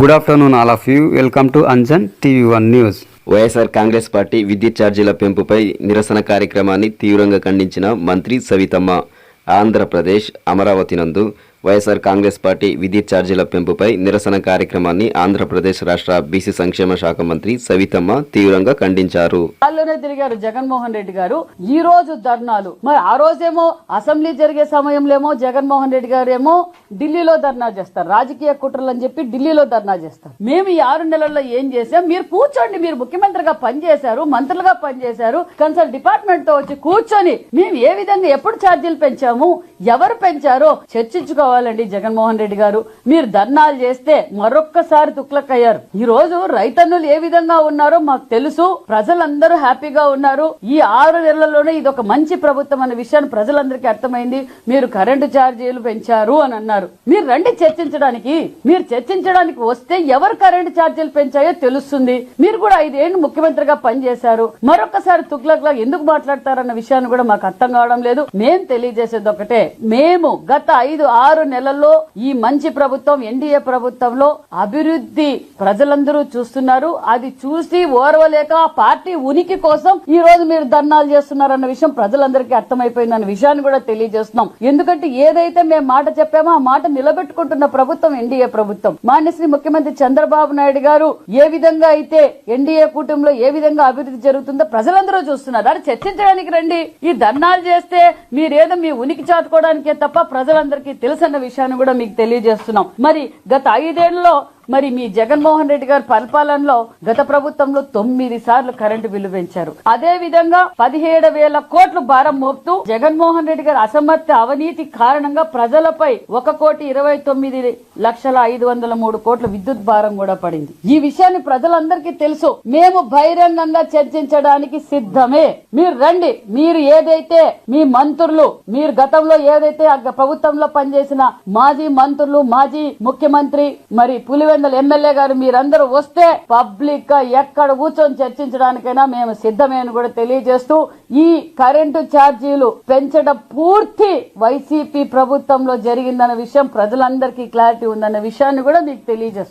Good afternoon all of you welcome to Anjan TV one news Y S R Congress party విద్యుత్ ఛార్జీల పెంపుపై నిరసన కార్యక్రమాన్ని తీవ్రంగా ఖండించిన మంత్రి సవితమ్మ. ఆంధ్రప్రదేశ్ అమరావతి నందు వైఎస్ఆర్ కాంగ్రెస్ పార్టీ విద్యుత్ ఛార్జీల పెంపుపై నిరసన కార్యక్రమాన్ని ఆంధ్రప్రదేశ్ రాష్ట్ర బీసీ సంక్షేమ శాఖ మంత్రి సవితమ్మ తీవ్రంగా ఖండించారు. వాళ్ళలోనే తిరిగారు జగన్మోహన్ రెడ్డి గారు. ఈ రోజు ధర్నాలు. మరి ఆ రోజేమో అసెంబ్లీ జరిగే సమయంలో జగన్మోహన్ రెడ్డి గారు ఏమో ఢిల్లీలో ధర్నా చేస్తారు. రాజకీయ కుట్రలు అని చెప్పి ఢిల్లీలో ధర్నా చేస్తారు. మేము ఈ ఆరు నెలల్లో ఏం చేసాం మీరు కూర్చోండి. మీరు ముఖ్యమంత్రిగా పనిచేశారు మంత్రులుగా పనిచేశారు. కన్సల్ట్ డిపార్ట్మెంట్తో వచ్చి కూర్చొని మేము ఏ విధంగా ఎప్పుడు ఛార్జీలు పెంచాము ఎవరు పెంచారో కావాలండి జగన్మోహన్ రెడ్డి గారు. మీరు ధర్నాలు చేస్తే మరొక్కసారి తుక్లక్కయ్యారు. ఈ రోజు రైతన్నులు ఏ విధంగా ఉన్నారో మాకు తెలుసు. ప్రజలందరూ హ్యాపీగా ఉన్నారు. ఈ ఆరు నెలల్లోనే ఇది ఒక మంచి ప్రభుత్వం అనే విషయాన్ని ప్రజలందరికీ అర్థమైంది. మీరు కరెంటు ఛార్జీలు పెంచారు అని అన్నారు. మీరు రండి చర్చించడానికి. మీరు చర్చించడానికి వస్తే ఎవరు కరెంటు ఛార్జీలు పెంచాయో తెలుస్తుంది. మీరు కూడా ఐదేళ్ళు ముఖ్యమంత్రిగా పనిచేశారు. మరొకసారి తుగ్లక్లా ఎందుకు మాట్లాడతారన్న విషయాన్ని కూడా మాకు అర్థం కావడం లేదు. మేము తెలియజేసేది ఒకటే మేము గత ఐదు ఆరు నెలల్లో ఈ మంచి ప్రభుత్వం ఎన్డీఏ ప్రభుత్వంలో అభివృద్ధి ప్రజలందరూ చూస్తున్నారు. అది చూసి ఓర్వలేక పార్టీ ఉనికి కోసం ఈ రోజు మీరు ధర్నాలు చేస్తున్నారన్న విషయం ప్రజలందరికీ అర్థమైపోయిందన్న విషయాన్ని కూడా తెలియజేస్తున్నాం. ఎందుకంటే ఏదైతే మేము మాట చెప్పామో ఆ మాట నిలబెట్టుకుంటున్న ప్రభుత్వం ఎన్డీఏ ప్రభుత్వం. మాన్యశ్రీ ముఖ్యమంత్రి చంద్రబాబు నాయుడు గారు ఏ విధంగా అయితే ఎన్డీఏ కూటమిలో ఏ విధంగా అభివృద్ధి జరుగుతుందో ప్రజలందరూ చూస్తున్నారు. అది చర్చించడానికి రండి. ఈ ధర్నాలు చేస్తే మీరేదో మీ ఉనికి చాటుకోవడానికే తప్ప ప్రజలందరికీ అన్న విషయాన్ని కూడా మీకు తెలియజేస్తున్నాం. మరి గత ఐదేళ్ళలో మరి మీ జగన్మోహన్ రెడ్డి గారి పరిపాలనలో గత ప్రభుత్వంలో తొమ్మిది సార్లు కరెంటు బిల్లు పెంచారు. అదే విధంగా పదిహేడు వేల కోట్లు భారం మోపుతూ జగన్మోహన్ రెడ్డి గారి అసమర్థ అవినీతి కారణంగా ప్రజలపై ఒక కోటి ఇరవై తొమ్మిది లక్షల ఐదు వందల మూడు కోట్ల విద్యుత్ భారం కూడా పడింది. ఈ విషయాన్ని ప్రజలందరికీ తెలుసు. మేము బహిరంగంగా చర్చించడానికి సిద్ధమే. మీరు రండి. మీరు ఏదైతే మీ మంత్రులు మీరు గతంలో ఏదైతే ప్రభుత్వంలో పనిచేసిన మాజీ మంత్రులు మాజీ ముఖ్యమంత్రి మరి వందల ఎమ్మెల్యే గారు మీరందరూ వస్తే పబ్లిక్గా ఎక్కడ కూర్చొని చర్చించడానికైనా మేము సిద్ధమేని కూడా తెలియజేస్తూ ఈ కరెంటు ఛార్జీలు పెంచడం పూర్తి వైసీపీ ప్రభుత్వంలో జరిగిందన్న విషయం ప్రజలందరికీ క్లారిటీ ఉందన్న విషయాన్ని కూడా మీకు తెలియజేస్తున్నాం.